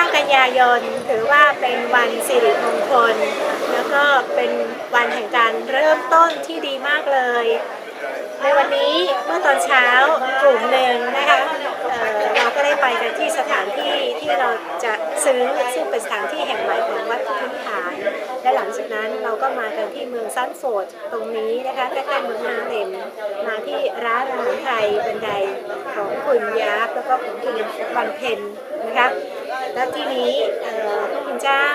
9 กันยายน ถือว่าเป็นวันสิริมงคล แล้วก็เป็นวันแห่งการเริ่มต้นที่ดีมากเลย ในวันนี้เมื่อตอนเช้ากลุ่มหนึ่งนะคะเเราก็ได้ไปกันที่สถานที่ที่เราจะซื้อซึ่งเป็นสถานที่แห่งใหม่ของวัดพุทธวิหารและหลังจากนั้นเราก็มากันที่เมืองซันโฟดตรงนี้นะคะใกล้ๆเมืองฮาเลมมาที่ร้านอาหารไทยบันไดของคุณยักษ์แล้วก็ของคุณบันเพนนะคะ แล้วที่นี้พระคุณเจ้า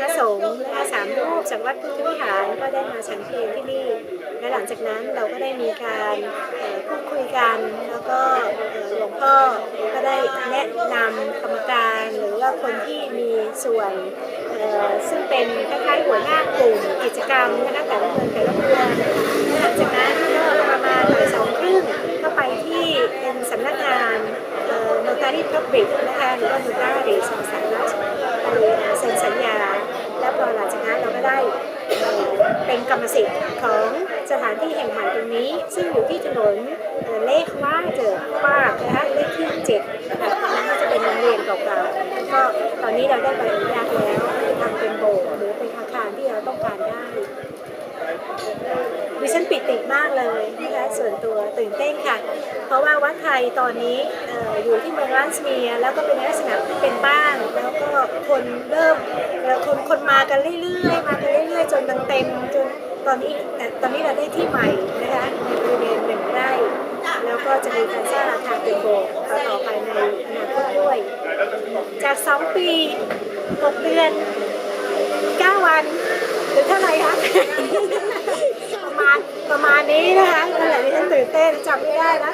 พระสงฆ์นะคะสามรูปจากวัดพุทธวิหารก็ได้มาฉันเพลที่นี่ และหลังจากนั้นเราก็ได้มีการพูดคุยกัน แล้วก็หลวงพ่อก็ได้แนะนำกรรมการหรือว่าคนที่มีส่วนซึ่งเป็นคล้ายๆหัวหน้ากลุ่มกิจกรรมนะคะแต่ละเมืองแต่ละเมืองหลังจากนั้นก็ประมาณบ่ายสองครึ่งก็ไปที่เป็นสำนักงาน โนตารีพับริกนะคะหรือว่าโนตารีสองสำนักไปเซ็นสัญญา แล้วพอหลังจากนั้นเราก็ได้เป็นกรรมสิทธิ์ของสถานที่แห่งใหม่ตรงนี้ ซึ่งอยู่ที่ถนนเลขว่าเจอป้านะคะเลขที่เจ็ดนั้นก็จะเป็นโรงเรียนเก่าๆแล้วก็ตอนนี้เราได้ใบอนุญาตแล้วทำเป็นโบสถ์หรือเป็นอาคารที่เราต้องการได้ดิฉันปิติมากเลยนะคะ ส่วนตัวตื่นเต้นค่ะ เพราะว่าวัดไทยตอนนี้อออยู่ที่เมืองรันสเมีย แล้วก็เป็นลักษณะที่เป็นบ้าน แล้วก็คนเริ่มคนคนมากันเรื่อยๆมากันเรื่อยๆ จนมันเต็มจนตอนนี้ตอนนี้เราได้ที่ใหม่นะคะในบริเวณหนึ่งไร่แล้วก็จะมีการสร้างอาคารเป็นโบต่อไปในอนาคตด้วย จากสองปีหกเดือนเก้าวันหรือเท่าไหร่คะ ประมาณนี้นะคะนั่นแหละที่ฉันตื่นเต้นจำไม่ได้นะ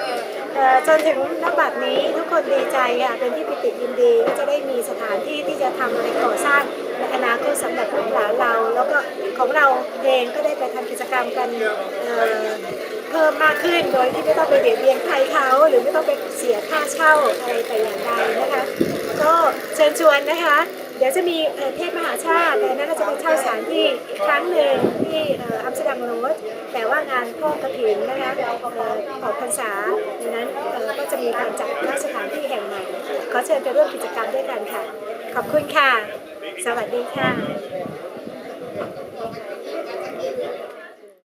เอ่อจนถึงณบัดนี้ทุกคนดีใจค่ะเป็นที่ปิติยินดีก็จะได้มีสถานที่ที่จะทำอะไรก่อสร้างในอนาคตสำหรับลูกหลานเรา แล้วก็ของเราเองก็ได้ไปทำกิจกรรมกันเพิ่มมากขึ้นโดยที่ไม่ต้องไปเบียดเบียนใครเขาหรือไม่ต้องไปเสียค่าเช่าอะไรแต่อย่างใดนะคะก็เชิญชวนนะคะ เดี๋ยวจะมีเทศมหาชาติแต่นั้นเราจะไปเช่าสถานที่ครั้งหนึ่งที่เอ่ ถินนะคะเอ่อกพรรษาดังนั้นก็จะมีการจัดณสถานที่แห่งใหม่ ขอเชิญไปร่วมกิจกรรมด้วยกันค่ะ ขอบคุณค่ะ สวัสดีค่ะ